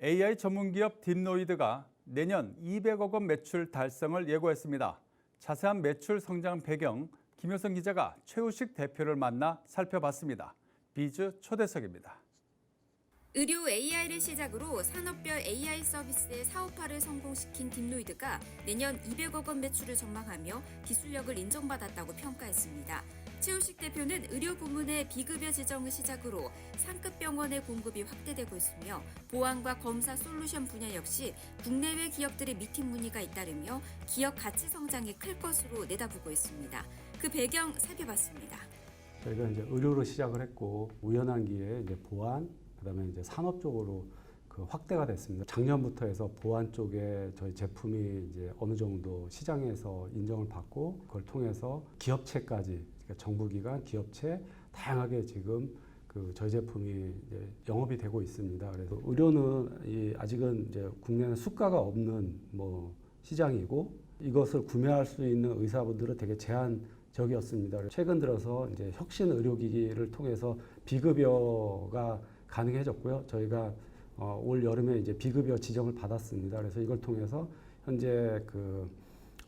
AI 전문기업 딥노이드가 내년 200억 원 매출 달성을 예고했습니다. 자세한 매출 성장 배경 김효성 기자가 최우식 대표를 만나 살펴봤습니다. 비즈 초대석입니다. 의료 AI를 시작으로 산업별 AI 서비스의 사업화를 성공시킨 딥노이드가 내년 200억 원 매출을 전망하며 기술력을 인정받았다고 평가했습니다. 최우식 대표는 의료 부문의 비급여 지정을 시작으로 상급 병원의 공급이 확대되고 있으며 보안과 검사 솔루션 분야 역시 국내외 기업들의 미팅 문의가 잇따르며 기업 가치 성장이 클 것으로 내다보고 있습니다. 그 배경 살펴봤습니다. 저희가 이제 의료로 시작을 했고 우연한 기회에 이제 보안 그다음에 이제 산업 쪽으로 그 확대가 됐습니다. 작년부터 해서 보안 쪽에 저희 제품이 이제 어느 정도 시장에서 인정을 받고 그걸 통해서 기업체까지 그러니까 정부기관, 기업체 다양하게 지금 그 저희 제품이 영업이 되고 있습니다. 그래서 의료는 이 아직은 이제 국내는 수가가 없는 뭐 시장이고 이것을 구매할 수 있는 의사분들은 되게 제한적이었습니다. 최근 들어서 이제 혁신 의료기기를 통해서 비급여가 가능해졌고요. 저희가 어, 올 여름에 이제 비급여 지정을 받았습니다. 그래서 이걸 통해서 현재 그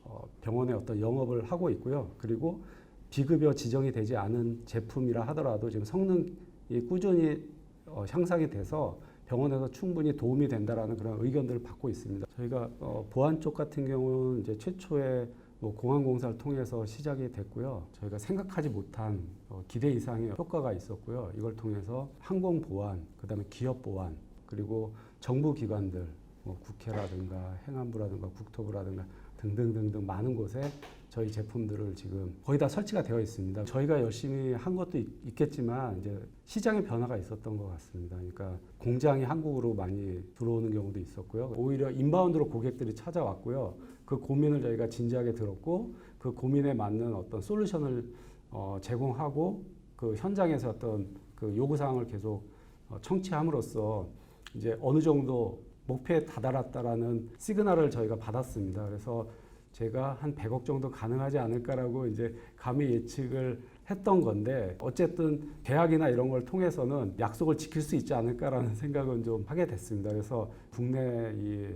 어, 병원의 어떤 영업을 하고 있고요. 그리고 비급여 지정이 되지 않은 제품이라 하더라도 지금 성능이 꾸준히 어, 향상이 돼서 병원에서 충분히 도움이 된다라는 그런 의견들을 받고 있습니다. 저희가 어, 보안 쪽 같은 경우는 이제 최초에 뭐 공항공사를 통해서 시작이 됐고요. 저희가 생각하지 못한 어, 기대 이상의 효과가 있었고요. 이걸 통해서 항공 보안, 그 다음에 기업 보안, 그리고 정부 기관들, 뭐 국회라든가 행안부라든가 국토부라든가 등등등등 많은 곳에 저희 제품들을 지금 거의 다 설치가 되어 있습니다. 저희가 열심히 한 것도 있- 있겠지만 이제 시장의 변화가 있었던 것 같습니다. 그러니까 공장이 한국으로 많이 들어오는 경우도 있었고요. 오히려 인바운드로 고객들이 찾아왔고요. 그 고민을 저희가 진지하게 들었고 그 고민에 맞는 어떤 솔루션을 어, 제공하고 그 현장에서 어떤 그 요구 사항을 계속 어, 청취함으로써 이제 어느 정도 목표에 다다랐다라는 시그널을 저희가 받았습니다. 그래서 제가 한 100억 정도 가능하지 않을까라고 이제 감히 예측을 했던 건데 어쨌든 계약이나 이런 걸 통해서는 약속을 지킬 수 있지 않을까라는 생각은 좀 하게 됐습니다. 그래서 국내 이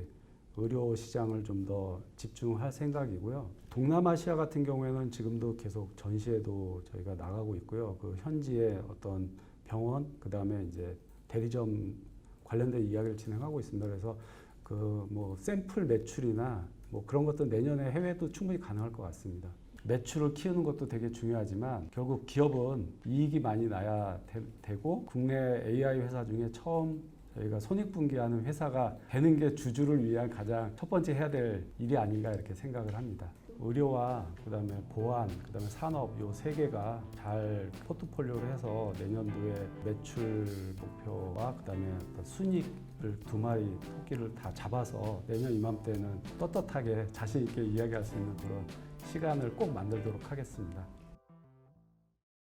의료 시장을 좀 더 집중할 생각이고요. 동남아시아 같은 경우에는 지금도 계속 전시회도 저희가 나가고 있고요. 그 현지의 어떤 병원, 그 다음에 이제 대리점 관련된 이야기를 진행하고 있습니다. 그래서 그 뭐 샘플 매출이나 뭐 그런 것도 내년에 해외도 충분히 가능할 것 같습니다. 매출을 키우는 것도 되게 중요하지만 결국 기업은 이익이 많이 나야 되, 고 국내 AI 회사 중에 처음 저희가 손익분기하는 회사가 되는 게 주주를 위한 가장 첫 번째 해야 될 일이 아닌가 이렇게 생각을 합니다. 의료와 그다음에 보안, 그다음에 산업 요 세 개가 잘 포트폴리오를 해서 내년도에 매출 목표와 그다음에 어떤 순이익을 두 마리 토끼를 다 잡아서 내년 이맘때는 떳떳하게 자신 있게 이야기할 수 있는 그런 시간을 꼭 만들도록 하겠습니다.